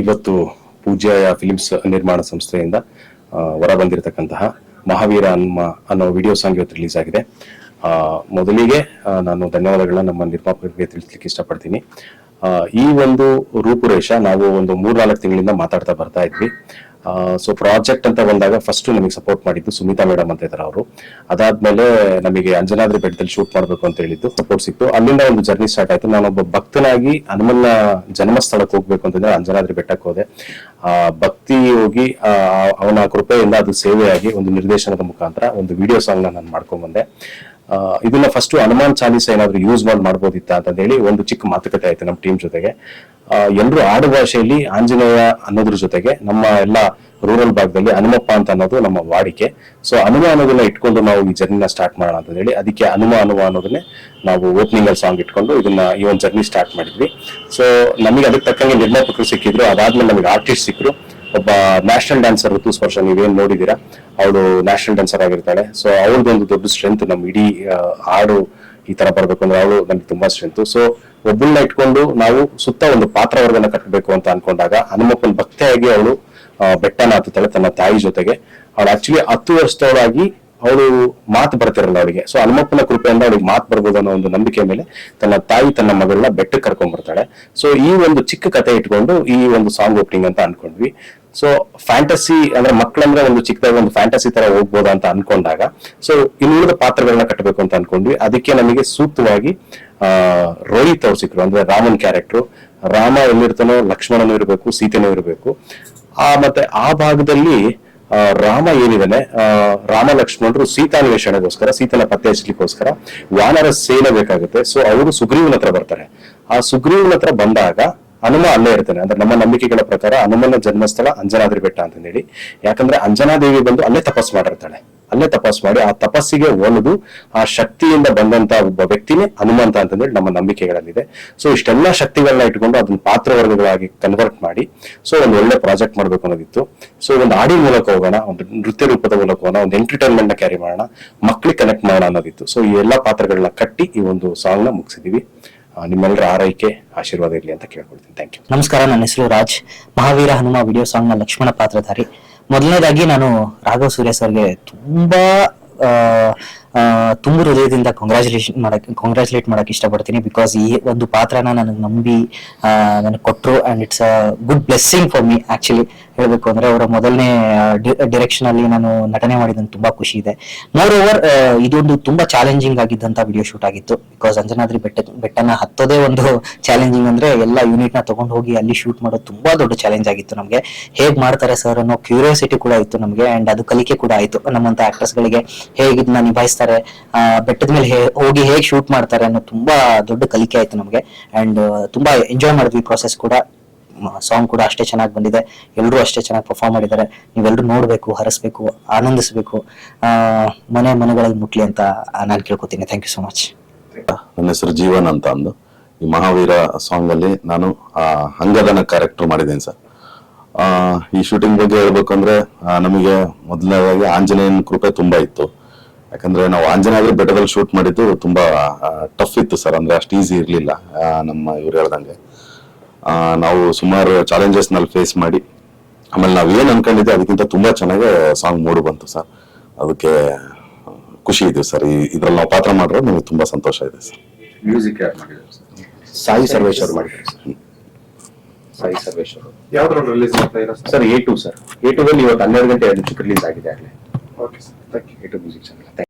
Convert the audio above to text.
ಇವತ್ತು ಪೂಜ್ಯ ಫಿಲಿಮ್ಸ್ ನಿರ್ಮಾಣ ಸಂಸ್ಥೆಯಿಂದ ಹೊರ ಬಂದಿರತಕ್ಕಂತಹ ಮಹಾವೀರ ಹನುಮ ಅನ್ನೋ ವಿಡಿಯೋ ಸಾಂಗ್ ಇವತ್ತು ರಿಲೀಸ್ ಆಗಿದೆ. ಮೊದಲಿಗೆ ನಾನು ಧನ್ಯವಾದಗಳನ್ನ ನಮ್ಮ ನಿರ್ಮಾಪಕರಿಗೆ ತಿಳಿಸ್ಲಿಕ್ಕೆ ಇಷ್ಟಪಡ್ತೀನಿ. ಈ ಒಂದು ರೂಪುರೇಷ ನಾವು ಒಂದು ಮೂರ್ನಾಲ್ಕು ತಿಂಗಳಿಂದ ಮಾತಾಡ್ತಾ ಬರ್ತಾ ಇದ್ವಿ. ಸೊ ಪ್ರಾಜೆಕ್ಟ್ ಅಂತ ಬಂದಾಗ ಫಸ್ಟ್ ನಮಗೆ ಸಪೋರ್ಟ್ ಮಾಡಿದ್ದು ಸುಮಿತಾ ಮೇಡಮ್ ಅಂತ ಇದ್ದಾರೆ ಅವರು. ಅದಾದ್ಮೇಲೆ ನಮಗೆ ಅಂಜನಾದ್ರಿ ಬೆಟ್ಟದಲ್ಲಿ ಶೂಟ್ ಮಾಡಬೇಕು ಅಂತ ಹೇಳಿದ್ದು ಸಪೋರ್ಟ್ ಸಿಕ್ತು. ಅಲ್ಲಿಂದ ಒಂದು ಜರ್ನಿ ಸ್ಟಾರ್ಟ್ ಆಯ್ತು. ನಾನೊಬ್ಬ ಭಕ್ತನಾಗಿ ಹನುಮನ್ನ ಜನ್ಮಸ್ಥಳಕ್ಕೆ ಹೋಗ್ಬೇಕು ಅಂತಂದ್ರೆ ಅಂಜನಾದ್ರಿ ಬೆಟ್ಟಕ್ಕೆ ಹೋದೆ. ಆ, ಭಕ್ತಿ ಹೋಗಿ ಅವನ ಕೃಪೆಯಿಂದ ಅದು ಸೇವೆಯಾಗಿ ಒಂದು ನಿರ್ದೇಶನದ ಮುಖಾಂತರ ಒಂದು ವಿಡಿಯೋ ಸಾಂಗ್ ನಾನು ಮಾಡ್ಕೊಂಡ್ ಬಂದೆ. ಇದನ್ನ ಫಸ್ಟ್ ಹನುಮಾನ್ ಚಾಲೀಸ ಏನಾದ್ರು ಯೂಸ್ ಮಾಡಿ, ಮಾಡ್ಬೋದಿತ್ತ ಅಂತ ಹೇಳಿ ಒಂದು ಚಿಕ್ಕ ಮಾತುಕತೆ ಆಯ್ತು ನಮ್ಮ ಟೀಮ್ ಜೊತೆಗೆ. ಎಲ್ಲರೂ ಆಡು ಭಾಷೆಯಲ್ಲಿ ಆಂಜನೇಯ ಅನ್ನೋದ್ರ ಜೊತೆಗೆ ನಮ್ಮ ಎಲ್ಲ ರೂರಲ್ ಭಾಗದಲ್ಲಿ ಹನುಮಪ್ಪ ಅಂತ ಅನ್ನೋದು ನಮ್ಮ ವಾಡಿಕೆ. ಸೊ ಹನುಮ ಅನ್ನೋದನ್ನ ಇಟ್ಕೊಂಡು ನಾವು ಈ ಜರ್ನಿನ ಸ್ಟಾರ್ಟ್ ಮಾಡೋಣ ಅಂತ ಹೇಳಿ ಅದಕ್ಕೆ ಹನುಮ ಹನುಮ ಅನ್ನೋದನ್ನೇ ನಾವು ಓಪನಿಂಗ್ ಅಲ್ಲಿ ಸಾಂಗ್ ಇಟ್ಕೊಂಡು ಇದನ್ನ ಈ ಒಂದು ಜರ್ನಿ ಸ್ಟಾರ್ಟ್ ಮಾಡಿದ್ವಿ. ಸೊ ನಮಗೆ ಅದಕ್ಕೆ ತಕ್ಕಂಗೆ ನಿರ್ಮಾಪಕರು ಸಿಕ್ಕಿದ್ರು. ಅದಾದ್ಮೇಲೆ ನಮಗೆ ಆರ್ಟಿಸ್ಟ್ ಸಿಕ್ಕರು ಒಬ್ಬ ನ್ಯಾಷನಲ್ ಡ್ಯಾನ್ಸರ್ ಋತು ಸ್ಪರ್ಶ ನೀವೇನ್ ನೋಡಿದೀರಾ ಅವಳು ನ್ಯಾಷನಲ್ ಡ್ಯಾನ್ಸರ್ ಆಗಿರ್ತಾಳೆ. ಸೊ ಅವಳದೊಂದು ದೊಡ್ಡ ಸ್ಟ್ರೆಂತ್ ನಮ್ಮ ಇಡೀ ಹಾಡು ಈ ತರ ಬರ್ಬೇಕು ಅಂದ್ರೆ ಅವಳು ನಮ್ಗೆ ತುಂಬಾ ಸ್ಟ್ರೆಂತ್ ಸೊ ಒಬ್ಬಳನ್ನ ಇಟ್ಕೊಂಡು ನಾವು ಸುತ್ತ ಒಂದು ಪಾತ್ರವರ್ಗನ ಕಟ್ಟಬೇಕು ಅಂತ ಅನ್ಕೊಂಡಾಗ ಹನುಮಪ್ಪನ ಭಕ್ತಿಯಾಗಿ ಅವಳು ಬೆಟ್ಟನ ಹತ್ತುತ್ತಾಳೆ ತನ್ನ ತಾಯಿ ಜೊತೆಗೆ. ಅವಳು ಆಕ್ಚುಲಿ ಹತ್ತು ವರ್ಷದವಳಾಗಿ ಅವಳು ಮಾತು ಬರ್ತಿರಲ್ಲ ಅವಳಿಗೆ. ಸೊ ಹನುಮಪ್ಪನ ಕೃಪೆಯಿಂದ ಅವಳಿಗೆ ಮಾತು ಬರ್ಬೋದು ಅನ್ನೋ ಒಂದು ನಂಬಿಕೆ ಮೇಲೆ ತನ್ನ ತಾಯಿ ತನ್ನ ಮಗಳನ್ನ ಬೆಟ್ಟಕ್ಕೆ ಕರ್ಕೊಂಡ್ ಬರ್ತಾಳೆ ಸೊ ಈ ಒಂದು ಚಿಕ್ಕ ಕತೆ ಇಟ್ಕೊಂಡು ಈ ಒಂದು ಸಾಂಗ್ ಓಪನಿಂಗ್ ಅಂತ ಅನ್ಕೊಂಡ್ವಿ. ಸೊ ಫ್ಯಾಂಟಸಿ ಅಂದ್ರೆ ಮಕ್ಕಳಂದ್ರೆ ಒಂದು ಚಿಕ್ಕದಾಗ ಒಂದು ಫ್ಯಾಂಟಸಿ ತರ ಹೋಗ್ಬೋದಾ ಅಂತ ಅನ್ಕೊಂಡಾಗ ಸೊ ಇನ್ನುಳಿದ ಪಾತ್ರಗಳನ್ನ ಕಟ್ಟಬೇಕು ಅಂತ ಅನ್ಕೊಂಡ್ವಿ. ಅದಕ್ಕೆ ನಮಗೆ ಸೂಕ್ತವಾಗಿ ರೋಹಿತ್ ಅವ್ರು ಸಿಕ್ಕರು ಅಂದ್ರೆ ರಾಮನ್ ಕ್ಯಾರೆಕ್ಟರ್ ರಾಮ ಎಲ್ಲಿರ್ತಾನೋ ಲಕ್ಷ್ಮಣನೂ ಇರಬೇಕು ಸೀತೆನೂ ಇರಬೇಕು. ಆ ಮತ್ತೆ ಆ ಭಾಗದಲ್ಲಿ ರಾಮ ಏನಿದಾನೆ ಆ, ರಾಮ ಲಕ್ಷ್ಮಣರು ಸೀತಾನ್ವೇಷಣೆಗೋಸ್ಕರ ಸೀತನ ಪತ್ತೆ ಹಚ್ಚಲಿಕ್ಕೋಸ್ಕರ ವಾನರ ಸೇನೆ ಬೇಕಾಗುತ್ತೆ. ಸೊ ಅವರು ಸುಗ್ರೀವನ ಹತ್ರ ಬರ್ತಾರೆ. ಆ ಸುಗ್ರೀವನ ಹತ್ರ ಬಂದಾಗ ಹನುಮ ಅಲ್ಲೇ ಇರ್ತಾನೆ. ಅಂದ್ರೆ ನಮ್ಮ ನಂಬಿಕೆಗಳ ಪ್ರಕಾರ ಹನುಮನ ಜನ್ಮಸ್ಥಳ ಅಂಜನಾದ್ರಿ ಬೆಟ್ಟ ಅಂತ ಹೇಳಿ. ಯಾಕಂದ್ರೆ ಅಂಜನಾದೇವಿ ಬಂದು ಅಲ್ಲೇ ತಪಸ್ ಮಾಡಿರ್ತಾಳೆ. ಅಲ್ಲೇ ತಪಸ್ ಮಾಡಿ ಆ ತಪಸ್ಸಿಗೆ ಒಲಿದು ಆ ಶಕ್ತಿಯಿಂದ ಬಂದಂತ ಒಬ್ಬ ವ್ಯಕ್ತಿನೇ ಹನುಮಂತ ಅಂತಂದೇಳಿ ನಮ್ಮ ನಂಬಿಕೆಗಳಲ್ಲಿದೆ. ಸೊ ಇಷ್ಟೆಲ್ಲ ಶಕ್ತಿಗಳನ್ನ ಇಟ್ಕೊಂಡು ಅದನ್ನ ಪಾತ್ರವರ್ಗಗಳಾಗಿ ಕನ್ವರ್ಟ್ ಮಾಡಿ ಸೊ ಒಂದು ಒಳ್ಳೆ ಪ್ರಾಜೆಕ್ಟ್ ಮಾಡ್ಬೇಕು ಅನ್ನೋದಿತ್ತು. ಸೊ ಒಂದು ಆಡಿ ಮೂಲಕ ಹೋಗೋಣ, ಒಂದು ನೃತ್ಯ ರೂಪದ ಮೂಲಕ ಹೋಗೋಣ, ಒಂದು ಎಂಟರ್ಟೈನ್ಮೆಂಟ್ನ ಕ್ಯಾರಿ ಮಾಡೋಣ, ಮಕ್ಳಿಗೆ ಕನೆಕ್ಟ್ ಮಾಡೋಣ ಅನ್ನೋದಿತ್ತು. ಸೊ ಈ ಎಲ್ಲಾ ಪಾತ್ರಗಳನ್ನ ಕಟ್ಟಿ ಈ ಒಂದು ಸಾಂಗ್ನ ಮುಗಿಸಿದೀವಿ. ನಿಮ್ಮೆಲ್ಲರ ಆರೈಕೆ, ಆಶೀರ್ವಾದ ಇರಲಿ ಅಂತ ಕೇಳ್ಕೊಳ್ತೀನಿ ಥ್ಯಾಂಕ್ ಯು ನಮಸ್ಕಾರ, ನನ್ನ ಹೆಸರು ರಾಜ್. ಮಹಾವೀರ ಹನುಮ ವಿಡಿಯೋ ಸಾಂಗ್ನ ಲಕ್ಷ್ಮಣ ಪಾತ್ರಧಾರಿ. ಮೊದಲನೇದಾಗಿ ನಾನು ರಾಘವ್ ಸೂರ್ಯ ಸರ್ಗೆ ತುಂಬಾ ತುಂಬು ಹೃದಯದಿಂದ ಕಂಗ್ರಾಚುಲೇಷನ್ ಮಾಡಕ್ಕೆ ಕಂಗ್ರಾಚುಲೇಟ್ ಮಾಡಕ್ಕೆ ಇಷ್ಟಪಡ್ತೀನಿ ಬಿಕಾಸ್ ಈ ಒಂದು ಪಾತ್ರನ ನನಗೆ ನಂಬಿ ನನಗೆ ಕೊಟ್ಟರು and it's a good blessing for me actually ಹೇಳಬೇಕು ಅಂದ್ರೆ ಅವರ ಮೊದಲನೇ ಡಿರೆಕ್ಷನ್ ಅಲ್ಲಿ ನಾನು ನಟನೆ ಮಾಡಿದಂತ ತುಂಬಾ ಖುಷಿ ಇದೆ. ಮೋರ್ ಓವರ್ ಇದೊಂದು ತುಂಬಾ ಚಾಲೆಂಜಿಂಗ್ ಆಗಿದ್ದಂಥ ವಿಡಿಯೋ ಶೂಟ್ ಆಗಿತ್ತು ಬಿಕಾಸ್ ಅಂಜನಾದ್ರಿ ಬೆಟ್ಟ, ಬೆಟ್ಟನ ಹತ್ತೋದೇ ಒಂದು ಚಾಲೆಂಜಿಂಗ್ ಅಂದ್ರೆ ಎಲ್ಲ ಯೂನಿಟ್ನ ತಗೊಂಡು ಹೋಗಿ ಅಲ್ಲಿ ಶೂಟ್ ಮಾಡೋದು ತುಂಬಾ ದೊಡ್ಡ ಚಾಲೆಂಜ್ ಆಗಿತ್ತು ನಮಗೆ. ಹೇಗ್ ಮಾಡ್ತಾರೆ ಸರ್ ಅನ್ನೋ ಕ್ಯೂರಿಯಾಸಿಟಿ ಕೂಡ ಇತ್ತು ನಮಗೆ ಅಂಡ್ ಅದು ಕಲಿಕೆ ಕೂಡ ಆಯ್ತು ನಮ್ಮಂತ ಆಕ್ಟರ್ಸ್ ಗಳಿಗೆ. ಹೇಗೆ ಇದನ್ನ ಆ, ಬೆಟ್ಟದ ಮೇಲೆ ಹೋಗಿ ಹೇಗೆ ಶೂಟ್ ಮಾಡ್ತಾರೆ ಅನ್ನೋ ತುಂಬಾ ದೊಡ್ಡ ಕಲಿಕೆ ಆಯ್ತು ನಮಗೆ. ಅಂಡ್ ತುಂಬಾ ಎಂಜಾಯ್ ಮಾಡಿದ್ವಿ ಪ್ರಾಸೆಸ್ ಕೂಡ. ಸಾಂಗ್ ಕೂಡ ಅಷ್ಟೇ ಚೆನ್ನಾಗಿ ಬಂದಿದೆ. ಎಲ್ಲರೂ ಅಷ್ಟೇ ಚೆನ್ನಾಗಿ ಪರ್ಫಾರ್ಮ್ ಮಾಡಿದ್ದಾರೆ. ನೀವೆಲ್ಲರೂ ನೋಡಬೇಕು ಹರಸ್ಬೇಕು ಆನಂದಿಸಬೇಕು. ಮನೆ ಮನೆಗಳಲ್ಲಿ ಮುಟ್ಲಿ ಅಂತ ನಾನು ಕೇಳ್ಕೊತೀನಿ. ಥ್ಯಾಂಕ್ ಯು ಸೊ ಮಚ್ ನನ್ನ ಹೆಸರು ಜೀವನ್ ಅಂತ ಅಂದು. ಈ ಮಹಾವೀರ ಸಾಂಗ್ ಅಲ್ಲಿ ನಾನು ಹಂಗದನ ಕ್ಯಾರೆಕ್ಟರ್ ಮಾಡಿದ್ದೇನೆ ಸರ್. ಈ ಶೂಟಿಂಗ್ ಬಗ್ಗೆ ಹೇಳ್ಬೇಕಂದ್ರೆ ನಮಗೆ ಮೊದಲನೇದಾಗಿ ಆಂಜನೇಯನ ಕೃಪೆ ತುಂಬಾ ಇತ್ತು. ಯಾಕಂದ್ರೆ ನಾವು ಆಂಜನೇಯ ಬೆಟ್ಟದಲ್ಲಿ ಶೂಟ್ ಮಾಡಿದ್ದು ತುಂಬಾ ಟಫ್ ಇತ್ತು ಸರ್ ಅಂದ್ರೆ ಅಷ್ಟು ಈಸಿ ಇರಲಿಲ್ಲ ನಮ್ಮ ಇವ್ರು ಹೇಳ್ದಂಗೆ. ಆ, ನಾವು ಸುಮಾರು ಚಾಲೆಂಜಸ್ನಲ್ಲಿ ಫೇಸ್ ಮಾಡಿ ಆಮೇಲೆ ನಾವು ಏನ್ ಅನ್ಕೊಂಡಿದ್ದೆ ಅದಕ್ಕಿಂತ ತುಂಬಾ ಚೆನ್ನಾಗಿ ಸಾಂಗ್ ಮೂಡು ಬಂತು ಸರ್ ಅದಕ್ಕೆ ಖುಷಿ ಇದೆ ಸರ್ ಈ ಇದ್ರಲ್ಲಿ ನಾವು ಪಾತ್ರ ಮಾಡಿದ್ರೆ ನಮಗೆ ತುಂಬಾ ಸಂತೋಷ ಇದೆ ಸರ್ ಮ್ಯೂಸಿಕ್ ಯಾರು ಮಾಡಿದ್ದಾರೆ ಸರ್ ಸಾಯಿ ಸರ್ವೇಶ್ ಅವರು ಮಾಡಿದ್ದಾರೆ ಸರ್ ಸಾಯಿ ಸರ್ವೇಶ್ ಅವರು. ಯಾವ್ದ್ರಲ್ಲಿ ರಿಲೀಸ್ ಮಾಡ್ತಾ ಇರೋ sir A two sir A two ಅಲ್ಲಿ ಇವತ್ತು ಹನ್ನೆರಡು ಗಂಟೆ ಎರಡು ನಿಮಿಷಕ್ಕೆ ರಿಲೀಸ್ ಆಗಿದೆ ಆಗಲೇ. Okay sir thank you A two music channel